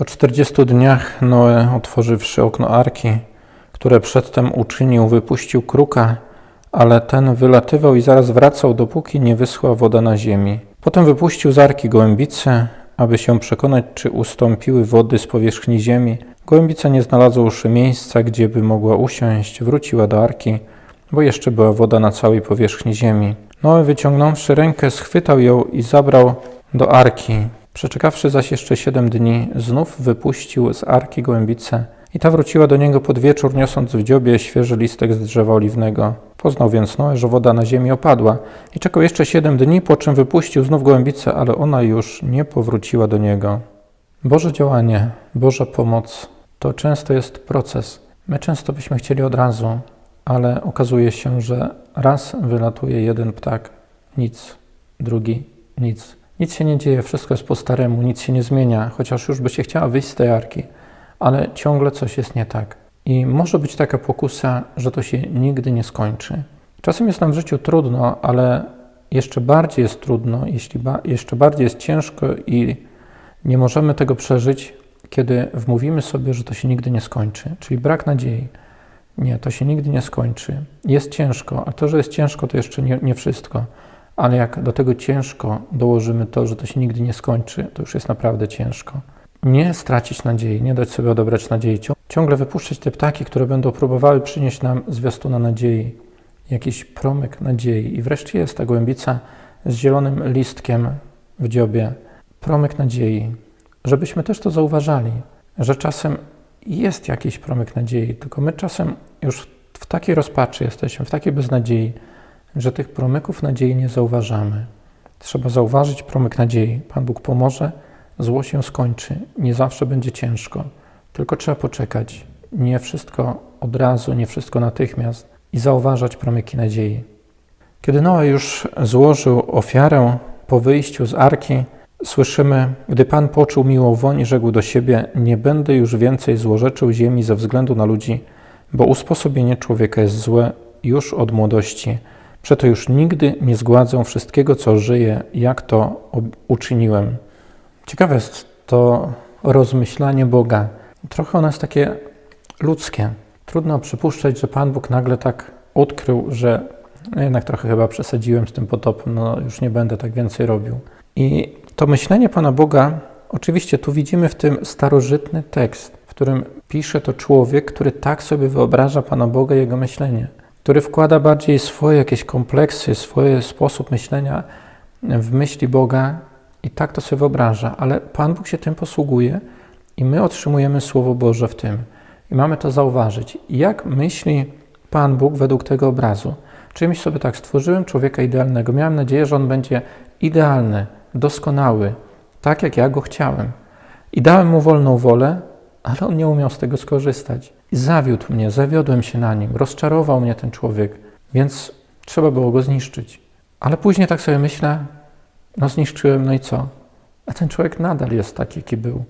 Po 40 dniach Noe, otworzywszy okno arki, które przedtem uczynił, wypuścił kruka, ale ten wylatywał i zaraz wracał, dopóki nie wyschła woda na ziemi. Potem wypuścił z arki gołębice, aby się przekonać, czy ustąpiły wody z powierzchni ziemi. Gołębica nie znalazłszy miejsca, gdzie by mogła usiąść, wróciła do arki, bo jeszcze była woda na całej powierzchni ziemi. Noe, wyciągnąwszy rękę, schwytał ją i zabrał do arki. Przeczekawszy zaś jeszcze siedem dni, znów wypuścił z arki gołębicę i ta wróciła do niego pod wieczór, niosąc w dziobie świeży listek z drzewa oliwnego. Poznał więc Noe, że woda na ziemi opadła i czekał jeszcze siedem dni, po czym wypuścił znów gołębicę, ale ona już nie powróciła do niego. Boże działanie, Boża pomoc to często jest proces. My często byśmy chcieli od razu, ale okazuje się, że raz wylatuje jeden ptak, nic, drugi, nic. Nic się nie dzieje, wszystko jest po staremu, nic się nie zmienia, chociaż już by się chciała wyjść z tej arki, ale ciągle coś jest nie tak. I może być taka pokusa, że to się nigdy nie skończy. Czasem jest nam w życiu trudno, ale jeszcze bardziej jest trudno, jeśli ba jeszcze bardziej jest ciężko i nie możemy tego przeżyć, kiedy wmówimy sobie, że to się nigdy nie skończy, czyli brak nadziei. Nie, to się nigdy nie skończy. Jest ciężko, a to, że jest ciężko, to jeszcze nie, nie wszystko. Ale jak do tego ciężko dołożymy to, że to się nigdy nie skończy, to już jest naprawdę ciężko. Nie stracić nadziei, nie dać sobie odebrać nadziei. Ciągle wypuszczać te ptaki, które będą próbowały przynieść nam zwiastuna nadziei, jakiś promyk nadziei. I wreszcie jest ta głębica z zielonym listkiem w dziobie. Promyk nadziei. Żebyśmy też to zauważali, że czasem jest jakiś promyk nadziei, tylko my czasem już w takiej rozpaczy jesteśmy, w takiej beznadziei, że tych promyków nadziei nie zauważamy. Trzeba zauważyć promyk nadziei. Pan Bóg pomoże, zło się skończy. Nie zawsze będzie ciężko, tylko trzeba poczekać. Nie wszystko od razu, nie wszystko natychmiast i zauważać promyki nadziei. Kiedy Noa już złożył ofiarę po wyjściu z arki, słyszymy, gdy Pan poczuł miłą woń, rzekł do siebie: Nie będę już więcej złorzeczył ziemi ze względu na ludzi, bo usposobienie człowieka jest złe już od młodości. Przeto już nigdy nie zgładzę wszystkiego, co żyje, jak to uczyniłem. Ciekawe jest to rozmyślanie Boga. Trochę ono jest takie ludzkie. Trudno przypuszczać, że Pan Bóg nagle tak odkrył, że no jednak trochę chyba przesadziłem z tym potopem, no już nie będę tak więcej robił. I to myślenie Pana Boga, oczywiście tu widzimy w tym starożytny tekst, w którym pisze to człowiek, który tak sobie wyobraża Pana Boga i Jego myślenie który wkłada bardziej swoje jakieś kompleksy, swój sposób myślenia w myśli Boga i tak to sobie wyobraża, ale Pan Bóg się tym posługuje i my otrzymujemy Słowo Boże w tym. I mamy to zauważyć. Jak myśli Pan Bóg według tego obrazu? Czyli sobie tak, stworzyłem człowieka idealnego, miałem nadzieję, że on będzie idealny, doskonały, tak jak ja go chciałem. I dałem mu wolną wolę, ale on nie umiał z tego skorzystać. I zawiódł mnie, zawiodłem się na nim, rozczarował mnie ten człowiek, więc trzeba było go zniszczyć. Ale później tak sobie myślę, no zniszczyłem, no i co? A ten człowiek nadal jest taki, jaki był.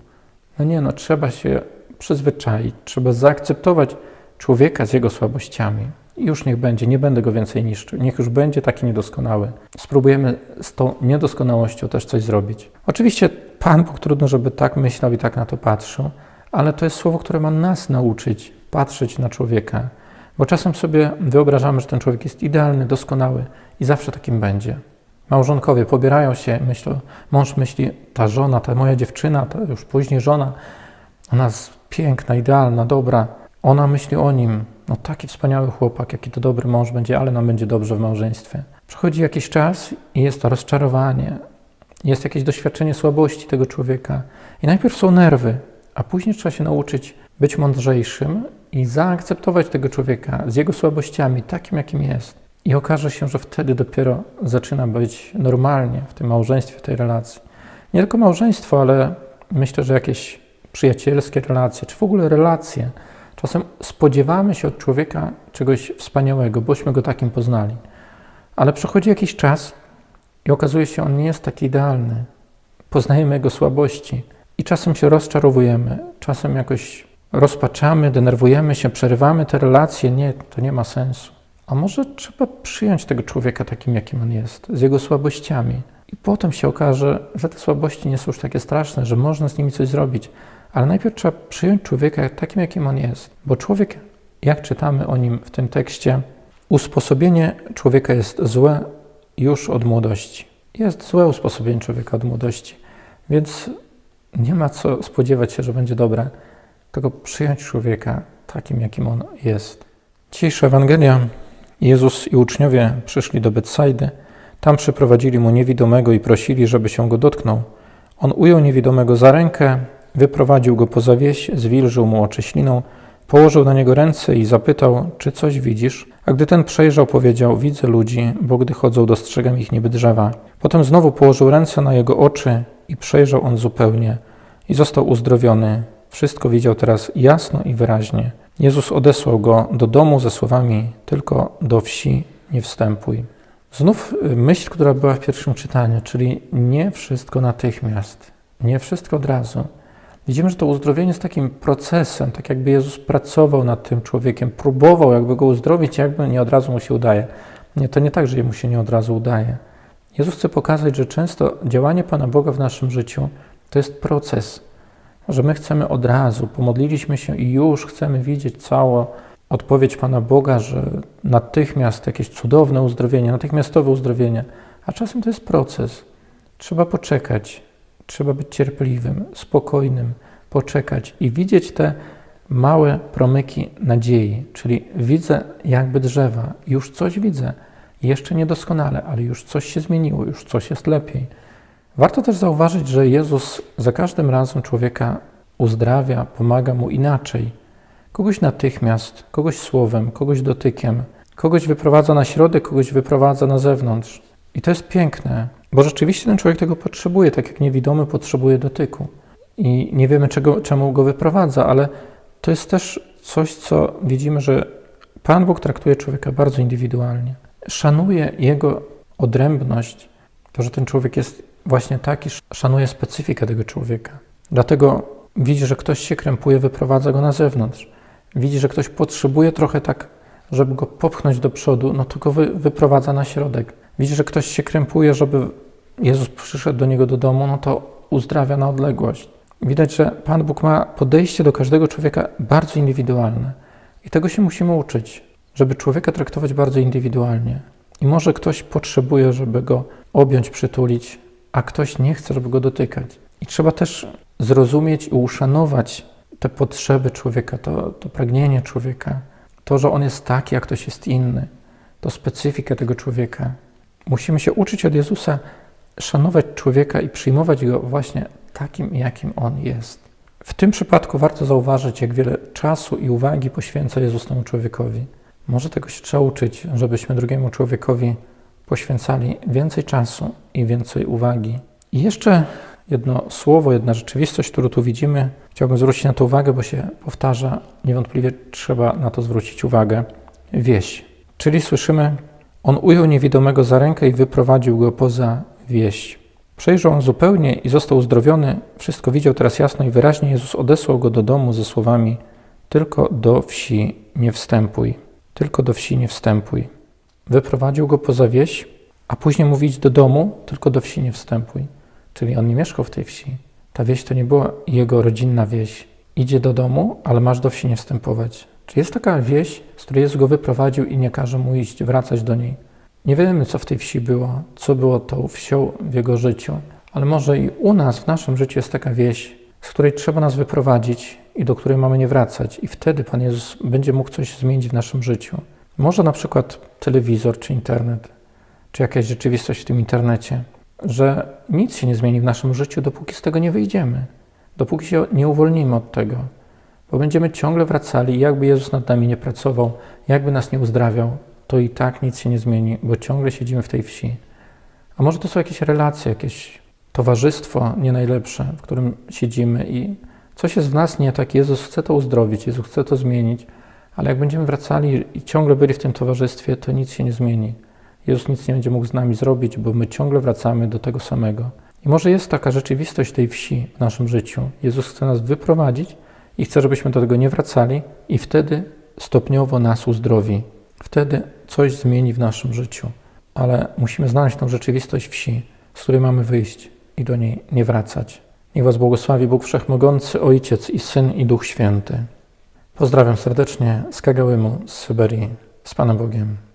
No nie, no trzeba się przyzwyczaić, trzeba zaakceptować człowieka z jego słabościami. I już niech będzie, nie będę go więcej niszczył. Niech już będzie taki niedoskonały. Spróbujemy z tą niedoskonałością też coś zrobić. Oczywiście Pan Bóg trudno, żeby tak myślał i tak na to patrzył, ale to jest słowo, które ma nas nauczyć patrzeć na człowieka, bo czasem sobie wyobrażamy, że ten człowiek jest idealny, doskonały i zawsze takim będzie. Małżonkowie pobierają się, myślą, mąż myśli, ta żona, ta moja dziewczyna, ta już później żona, ona jest piękna, idealna, dobra. Ona myśli o nim, no taki wspaniały chłopak, jaki to dobry mąż będzie, ale nam będzie dobrze w małżeństwie. Przychodzi jakiś czas i jest to rozczarowanie, jest jakieś doświadczenie słabości tego człowieka. I najpierw są nerwy, a później trzeba się nauczyć być mądrzejszym i zaakceptować tego człowieka z jego słabościami, takim jakim jest. I okaże się, że wtedy dopiero zaczyna być normalnie w tym małżeństwie, w tej relacji. Nie tylko małżeństwo, ale myślę, że jakieś przyjacielskie relacje, czy w ogóle relacje. Czasem spodziewamy się od człowieka czegoś wspaniałego, bośmy go takim poznali. Ale przychodzi jakiś czas i okazuje się, on nie jest taki idealny. Poznajemy jego słabości i czasem się rozczarowujemy, czasem jakoś rozpaczamy, denerwujemy się, przerywamy te relacje. Nie, to nie ma sensu. A może trzeba przyjąć tego człowieka takim, jakim on jest, z jego słabościami. I potem się okaże, że te słabości nie są już takie straszne, że można z nimi coś zrobić, Ale najpierw trzeba przyjąć człowieka takim, jakim on jest. Bo człowiek, jak czytamy o nim w tym tekście, usposobienie człowieka jest złe już od młodości. Jest złe usposobienie człowieka od młodości. Więc nie ma co spodziewać się, że będzie dobre, tylko przyjąć człowieka takim, jakim on jest. Dzisiejsza Ewangelia. Jezus i uczniowie przyszli do Betsajdy. Tam przyprowadzili mu niewidomego i prosili, żeby się go dotknął. On ujął niewidomego za rękę, wyprowadził go poza wieś, zwilżył mu oczy śliną, położył na niego ręce i zapytał, czy coś widzisz? A gdy ten przejrzał, powiedział, widzę ludzi, bo gdy chodzą, dostrzegam ich niby drzewa. Potem znowu położył ręce na jego oczy i przejrzał on zupełnie i został uzdrowiony. Wszystko widział teraz jasno i wyraźnie. Jezus odesłał go do domu ze słowami: Tylko do wsi nie wstępuj. Znów myśl, która była w pierwszym czytaniu, czyli nie wszystko natychmiast, nie wszystko od razu. Widzimy, że to uzdrowienie jest takim procesem, tak jakby Jezus pracował nad tym człowiekiem, próbował jakby go uzdrowić, jakby nie od razu mu się udaje. Nie, to nie tak, że mu się nie od razu udaje. Jezus chce pokazać, że często działanie Pana Boga w naszym życiu to jest proces, że my chcemy od razu, pomodliliśmy się i już chcemy widzieć całą odpowiedź Pana Boga, że natychmiast jakieś cudowne uzdrowienie, natychmiastowe uzdrowienie, a czasem to jest proces. Trzeba poczekać, trzeba być cierpliwym, spokojnym, poczekać i widzieć te małe promyki nadziei, czyli widzę jakby drzewa, już coś widzę, jeszcze niedoskonale, ale już coś się zmieniło, już coś jest lepiej. Warto też zauważyć, że Jezus za każdym razem człowieka uzdrawia, pomaga mu inaczej. Kogoś natychmiast, kogoś słowem, kogoś dotykiem, kogoś wyprowadza na środek, kogoś wyprowadza na zewnątrz. I to jest piękne, bo rzeczywiście ten człowiek tego potrzebuje, tak jak niewidomy potrzebuje dotyku. I nie wiemy, czego, czemu go wyprowadza, ale to jest też coś, co widzimy, że Pan Bóg traktuje człowieka bardzo indywidualnie. Szanuje jego odrębność, to, że ten człowiek jest właśnie taki, szanuje specyfikę tego człowieka. Dlatego widzi, że ktoś się krępuje, wyprowadza go na zewnątrz. Widzi, że ktoś potrzebuje trochę tak, żeby go popchnąć do przodu, no to go wy, wyprowadza na środek. Widzi, że ktoś się krępuje, żeby Jezus przyszedł do niego do domu, no to uzdrawia na odległość. Widać, że Pan Bóg ma podejście do każdego człowieka bardzo indywidualne. I tego się musimy uczyć, żeby człowieka traktować bardzo indywidualnie. I może ktoś potrzebuje, żeby go objąć, przytulić, a ktoś nie chce, żeby go dotykać. I trzeba też zrozumieć i uszanować te potrzeby człowieka, to, to pragnienie człowieka, to, że on jest taki, a ktoś jest inny, to specyfikę tego człowieka. Musimy się uczyć od Jezusa szanować człowieka i przyjmować go właśnie takim, jakim on jest. W tym przypadku warto zauważyć, jak wiele czasu i uwagi poświęca Jezus temu człowiekowi. Może tego się trzeba uczyć, żebyśmy drugiemu człowiekowi poświęcali więcej czasu i więcej uwagi. I jeszcze jedno słowo, jedna rzeczywistość, którą tu widzimy, chciałbym zwrócić na to uwagę, bo się powtarza, niewątpliwie trzeba na to zwrócić uwagę. Wieś. Czyli słyszymy, on ujął niewidomego za rękę i wyprowadził go poza wieś. Przejrzał on zupełnie i został uzdrowiony. Wszystko widział teraz jasno i wyraźnie. Jezus odesłał go do domu ze słowami: Tylko do wsi nie wstępuj, tylko do wsi nie wstępuj. Wyprowadził go poza wieś, a później mówi: Idź do domu, tylko do wsi nie wstępuj. Czyli on nie mieszkał w tej wsi. Ta wieś to nie była jego rodzinna wieś. Idzie do domu, ale masz do wsi nie wstępować. Czy jest taka wieś, z której Jezus go wyprowadził i nie każe mu iść, wracać do niej? Nie wiemy, co w tej wsi było, co było tą wsią w jego życiu, ale może i u nas, w naszym życiu jest taka wieś, z której trzeba nas wyprowadzić i do której mamy nie wracać, i wtedy Pan Jezus będzie mógł coś zmienić w naszym życiu. Może na przykład telewizor czy internet, czy jakaś rzeczywistość w tym internecie, że nic się nie zmieni w naszym życiu, dopóki z tego nie wyjdziemy, dopóki się nie uwolnimy od tego, bo będziemy ciągle wracali i jakby Jezus nad nami nie pracował, jakby nas nie uzdrawiał, to i tak nic się nie zmieni, bo ciągle siedzimy w tej wsi. A może to są jakieś relacje, jakieś towarzystwo nie najlepsze, w którym siedzimy i coś jest w nas nie tak. Jezus chce to uzdrowić, Jezus chce to zmienić, ale jak będziemy wracali i ciągle byli w tym towarzystwie, to nic się nie zmieni. Jezus nic nie będzie mógł z nami zrobić, bo my ciągle wracamy do tego samego. I może jest taka rzeczywistość tej wsi w naszym życiu. Jezus chce nas wyprowadzić i chce, żebyśmy do tego nie wracali, i wtedy stopniowo nas uzdrowi. Wtedy coś zmieni w naszym życiu, ale musimy znaleźć tą rzeczywistość wsi, z której mamy wyjść i do niej nie wracać. Niech Was błogosławi Bóg Wszechmogący, Ojciec i Syn i Duch Święty. Pozdrawiam serdecznie z z Syberii, z Panem Bogiem.